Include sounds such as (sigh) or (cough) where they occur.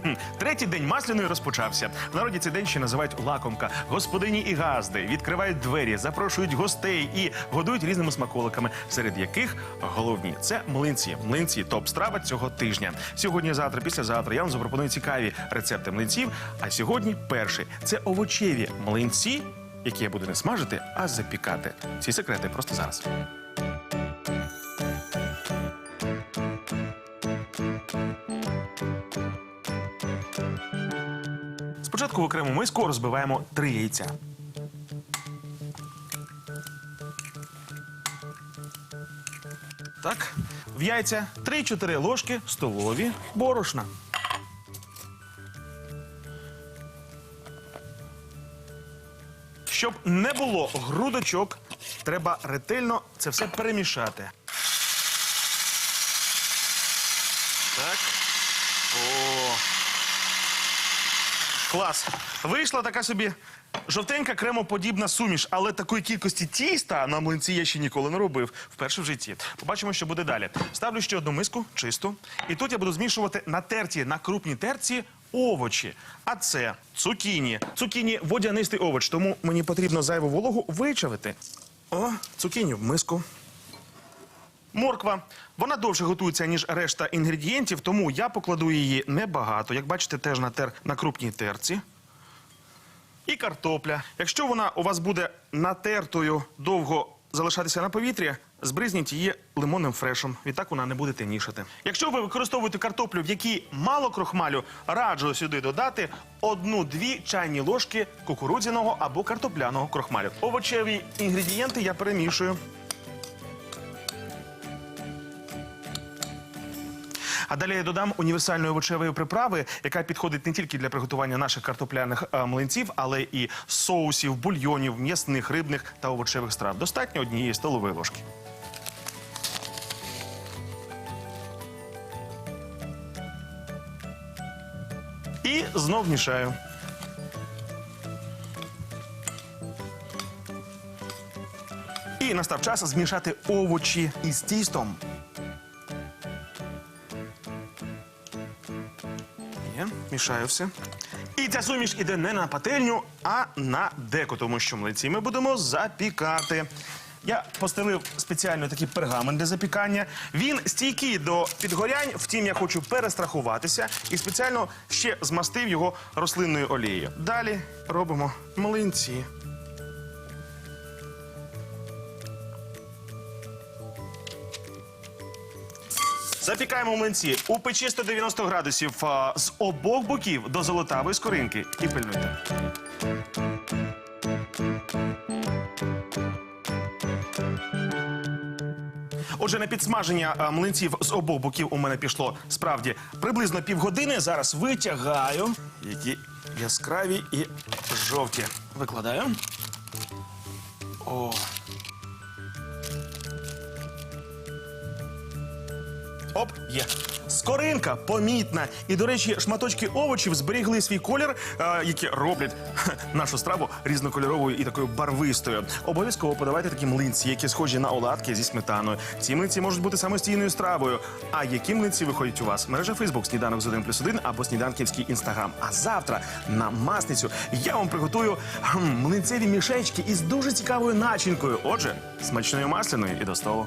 (laughs) Третій день масляної розпочався. В народі цей день ще називають лакомка. Господині і газди відкривають двері, запрошують гостей і годують різними смаколиками, серед яких головні це млинці. Млинці топ страва цього тижня. Сьогодні, завтра, післязавтра я вам запропоную цікаві рецепти млинців. А сьогодні перший це овочеві млинці, які я буду не смажити, а запікати. Ці секрети просто зараз. Спочатку в окрему миску розбиваємо три яйця. Так, в яйця 3-4 ложки столові борошна. Щоб не було грудочок, треба ретельно це все перемішати. Так. О. Клас. Вийшла така собі жовтенька кремоподібна суміш, але такої кількості тіста на млинці я ще ніколи не робив. Вперше в житті. Побачимо, що буде далі. Ставлю ще одну миску, чисту. І тут я буду змішувати на терті, на крупній терці овочі. А це цукіні. Цукіні водянистий овоч, тому мені потрібно зайву вологу вичавити. О, цукіні в миску. Морква. Вона довше готується, ніж решта інгредієнтів, тому я покладу її небагато. Як бачите, теж натер на крупній терці. І картопля. Якщо вона у вас буде натертою довго залишатися на повітрі, збризніть її лимонним фрешем. Відтак вона не буде темнішати. Якщо ви використовуєте картоплю, в якій мало крохмалю, раджу сюди додати одну-дві чайні ложки кукурудзяного або картопляного крохмалю. Овочеві інгредієнти я перемішую. А далі я додам універсальної овочевої приправи, яка підходить не тільки для приготування наших картопляних е, млинців, але і соусів, бульйонів, м'ясних, рибних та овочевих страв. Достатньо однієї столової ложки. І знов мішаю. І настав час змішати овочі із тістом. Є, мішаю все. І ця суміш іде не на пательню, а на деко, тому що млинці ми будемо запікати. Я постелив спеціально такий пергамент для запікання. Він стійкий до підгорянь, втім, я хочу перестрахуватися і спеціально ще змастив його рослинною олією. Далі робимо млинці. Запікаємо млинці у печі 190 градусів з обох боків до золотавої скоринки. І пильнуйте. Отже, на підсмаження а, млинців з обох боків у мене пішло справді приблизно півгодини. Зараз витягаю, які яскраві і жовті. Викладаю. О. Оп, є. Скоринка помітна. І, до речі, шматочки овочів зберігли свій колір, е, які роблять хе, (laughs) нашу страву різнокольоровою і такою барвистою. Обов'язково подавайте такі млинці, які схожі на оладки зі сметаною. Ці млинці можуть бути самостійною стравою. А які млинці виходять у вас? Мережа Фейсбук, сніданок з 1 плюс 1 або сніданківський інстаграм. А завтра на масницю я вам приготую хм, млинцеві мішечки із дуже цікавою начинкою. Отже, смачної масляної і до столу.